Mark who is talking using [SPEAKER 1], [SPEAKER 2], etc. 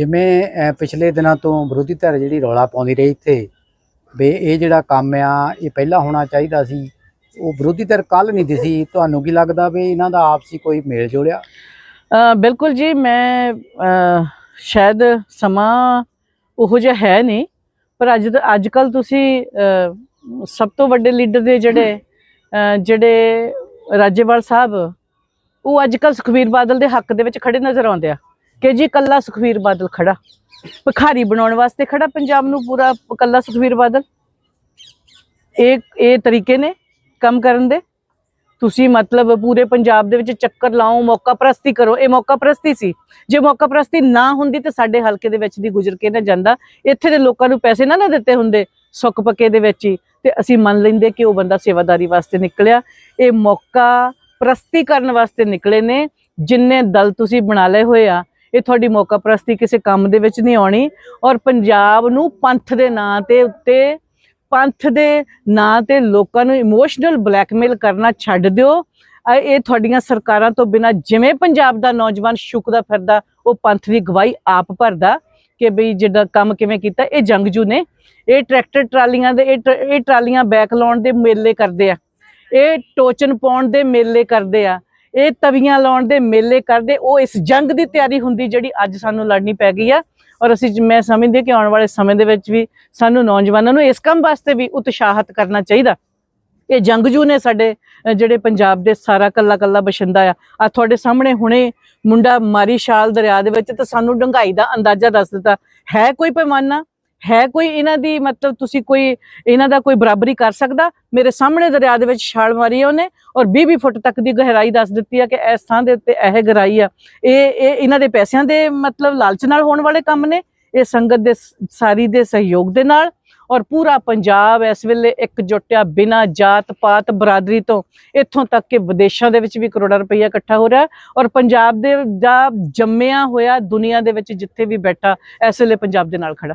[SPEAKER 1] ਜਿਵੇਂ ਪਿਛਲੇ ਦਿਨਾਂ ਤੋਂ ਵਿਰੋਧੀ ਧਿਰ ਜਿਹੜੀ ਰੌਲਾ ਪਾਉਂਦੀ ਰਹੀ ਇੱਥੇ, ਵੀ ਇਹ ਜਿਹੜਾ ਕੰਮ ਆ, ਇਹ ਪਹਿਲਾਂ ਹੋਣਾ ਚਾਹੀਦਾ ਸੀ। ਉਹ ਵਿਰੋਧੀ ਧਿਰ ਕੱਲ ਨਹੀਂ ਦਿਸੀ ਤੁਹਾਨੂੰ ਕੀ ਲੱਗਦਾ ਵੀ ਇਹਨਾਂ ਦਾ ਆਪਸੀ ਕੋਈ ਮੇਲ
[SPEAKER 2] ਜੋਲਿਆ ਬਿਲਕੁਲ ਜੀ, ਮੈਂ ਸ਼ਾਇਦ ਸਮਾਂ ਉਹੋ ਜਿਹਾ ਹੈ ਨਹੀਂ, ਪਰ ਅੱਜ ਅੱਜ ਕੱਲ ਤੁਸੀਂ ਸਭ ਤੋਂ ਵੱਡੇ ਲੀਡਰ ਦੇ ਜਿਹੜੇ ਜਿਹੜੇ ਰਾਜੇਵਾਲ ਸਾਹਿਬ, ਉਹ ਅੱਜ ਕੱਲ ਸੁਖਵੀਰ ਬਾਦਲ ਦੇ ਹੱਕ ਦੇ ਵਿੱਚ ਖੜੇ ਨਜ਼ਰ ਆਉਂਦੇ ਆ। ਕਿ ਜੀ ਕੱਲਾ ਸੁਖਵੀਰ ਬਾਦਲ ਖੜਾ। ਭਿਖਾਰੀ ਬਣਾਉਣ ਵਾਸਤੇ ਖੜਾ, ਪੰਜਾਬ ਨੂੰ ਪੂਰਾ ਕੱਲਾ ਸੁਖਵੀਰ ਬਾਦਲ। ਇਹ ਇਹ ਤਰੀਕੇ ਨੇ ਕੰਮ ਕਰਨ ਦੇ। ਤੁਸੀਂ ਮਤਲਬ ਪੂਰੇ ਪੰਜਾਬ ਦੇ ਵਿੱਚ ਚੱਕਰ ਲਾਓ, ਮੌਕਾ ਪ੍ਰਸਤੀ ਕਰੋ। ਇਹ ਮੌਕਾ ਪ੍ਰਸਤੀ ਸੀ। ਜੇ ਮੌਕਾ ਪ੍ਰਸਤੀ ਨਾ ਹੁੰਦੀ ਤਾਂ ਸਾਡੇ ਹਲਕੇ ਦੇ ਵਿੱਚ ਦੀ ਗੁਜ਼ਰ ਕੇ ਨਾ ਜਾਂਦਾ। ਇੱਥੇ ਦੇ ਲੋਕਾਂ ਨੂੰ ਪੈਸੇ ਨਾ ਨਾ ਦਿੱਤੇ ਹੁੰਦੇ ਸੁੱਕ ਪੱਕੇ ਦੇ ਵਿੱਚ ਹੀ। ਤੇ ਅਸੀਂ ਮੰਨ ਲੈਂਦੇ ਕਿ ਉਹ ਬੰਦਾ ਸੇਵਾਦਾਰੀ ਵਾਸਤੇ ਨਿਕਲਿਆ। ਇਹ ਮੌਕਾ ਪ੍ਰਸਤੀ ਕਰਨ ਵਾਸਤੇ ਨਿਕਲੇ ਨੇ। ਜਿੰਨੇ ਦਲ ਤੁਸੀਂ ਬਣਾ ਲਏ ਹੋਏ ਆ ਇਹ ਤੁਹਾਡੀ ਮੌਕਾ ਪ੍ਰਸਤੀ ਕਿਸੇ ਕੰਮ ਦੇ ਵਿੱਚ ਨਹੀਂ ਆਉਣੀ। ਔਰ ਪੰਜਾਬ ਨੂੰ ਪੰਥ ਦੇ ਨਾਂ ਤੇ ਉੱਤੇ, ਪੰਥ ਦੇ ਨਾਂ ਤੇ ਲੋਕਾਂ ਨੂੰ ਇਮੋਸ਼ਨਲ ਬਲੈਕਮੇਲ ਕਰਨਾ ਛੱਡ ਦਿਓ। ਇਹ ਤੁਹਾਡੀਆਂ ਸਰਕਾਰਾਂ ਤੋਂ ਬਿਨਾ ਜਿਵੇਂ ਪੰਜਾਬ ਦਾ ਨੌਜਵਾਨ ਸ਼ੁਕਦਾ ਫਿਰਦਾ, ਉਹ ਪੰਥ ਦੀ ਗਵਾਹੀ ਆਪ ਭਰਦਾ ਕਿ ਬਈ ਜਿੱਦਾਂ ਕੰਮ ਕਿਵੇਂ ਕੀਤਾ, ਇਹ ਜੰਗਜੂ ਨੇ। ਇਹ ਟਰੈਕਟਰ ਟਰਾਲੀਆਂ ਦੇ, ਇਹ ਟ- ਇਹ ਟਰਾਲੀਆਂ ਬੈਕ ਲਾਉਣ ਦੇ ਮੇਲੇ ਕਰਦੇ ਆ। ਇਹ ਟੋਚਨ ਪਾਉਣ ਦੇ ਮੇਲੇ ਕਰਦੇ ਆ। ਇਹ ਤਵੀਆਂ ਲਾਉਣ ਦੇ ਮੇਲੇ ਕਰਦੇ, ਉਹ ਇਸ ਜੰਗ ਦੀ ਤਿਆਰੀ ਹੁੰਦੀ ਜਿਹੜੀ ਅੱਜ ਸਾਨੂੰ ਲੜਨੀ ਪੈ ਗਈ ਆ। ਔਰ ਅਸੀਂ ਮੈਂ ਸਮਝਦੀ ਹਾਂ ਕਿ ਆਉਣ ਵਾਲੇ ਸਮੇਂ ਦੇ ਵਿੱਚ ਵੀ ਸਾਨੂੰ ਨੌਜਵਾਨਾਂ ਨੂੰ ਇਸ ਕੰਮ ਵਾਸਤੇ ਵੀ ਉਤਸ਼ਾਹਤ ਕਰਨਾ ਚਾਹੀਦਾ। ਇਹ ਜੰਗਜੂ ਨੇ ਸਾਡੇ ਜਿਹੜੇ ਪੰਜਾਬ ਦੇ ਸਾਰਾ ਕੱਲਾ ਕੱਲਾ ਬਸ਼ਿੰਦਾ ਆ ਆ ਤੁਹਾਡੇ ਸਾਹਮਣੇ ਹੁਣੇ ਮੁੰਡਾ ਮਾਰੀ ਸ਼ਾਲ ਦਰਿਆ ਦੇ ਵਿੱਚ ਤਾਂ ਸਾਨੂੰ ਡੰਗਾਈ ਦਾ ਅੰਦਾਜ਼ਾ ਦੱਸ ਦਿੱਤਾ। ਹੈ ਕੋਈ ਪੈਮਾਨਾ? ਹੈ ਕੋਈ ਇਹਨਾਂ ਦੀ ਮਤਲਬ ਤੁਸੀਂ ਕੋਈ ਇਹਨਾਂ ਦਾ ਕੋਈ ਬਰਾਬਰੀ ਕਰ ਸਕਦਾ? ਮੇਰੇ ਸਾਹਮਣੇ ਦਰਿਆ ਦੇ ਵਿੱਚ ਛਾਲ ਮਾਰੀ ਆ ਉਹਨੇ ਔਰ 20-20 ਫੁੱਟ ਤੱਕ ਦੀ ਗਹਿਰਾਈ ਦੱਸ ਦਿੱਤੀ ਆ ਕਿ ਇਸ ਥਾਂ ਦੇ ਉੱਤੇ ਇਹ ਗਹਿਰਾਈ ਆ। ਇਹ ਇਹ ਇਹਨਾਂ ਦੇ ਪੈਸਿਆਂ ਦੇ ਮਤਲਬ ਲਾਲਚ ਨਾਲ ਹੋਣ ਵਾਲੇ ਕੰਮ ਨੇ। ਇਹ ਸੰਗਤ ਦੇ ਸਾਰੀ ਦੇ ਸਹਿਯੋਗ ਦੇ ਨਾਲ ਔਰ ਪੂਰਾ ਪੰਜਾਬ ਇਸ ਵੇਲੇ ਇੱਕ ਇਕਜੁੱਟਿਆ ਬਿਨਾ ਜਾਤ ਪਾਤ ਬਰਾਦਰੀ ਤੋਂ ਇੱਥੋਂ ਤੱਕ ਕਿ ਵਿਦੇਸ਼ਾਂ ਦੇ ਵਿੱਚ ਵੀ ਕਰੋੜਾਂ ਰੁਪਈਆ ਇਕੱਠਾ ਹੋ ਰਿਹਾ ਔਰ ਪੰਜਾਬ ਦੇ, ਦਾ ਜੰਮਿਆ ਹੋਇਆ ਦੁਨੀਆ ਦੇ ਵਿੱਚ ਜਿੱਥੇ ਵੀ ਬੈਠਾ ਇਸ ਵੇਲੇ ਪੰਜਾਬ ਦੇ ਨਾਲ ਖੜਾ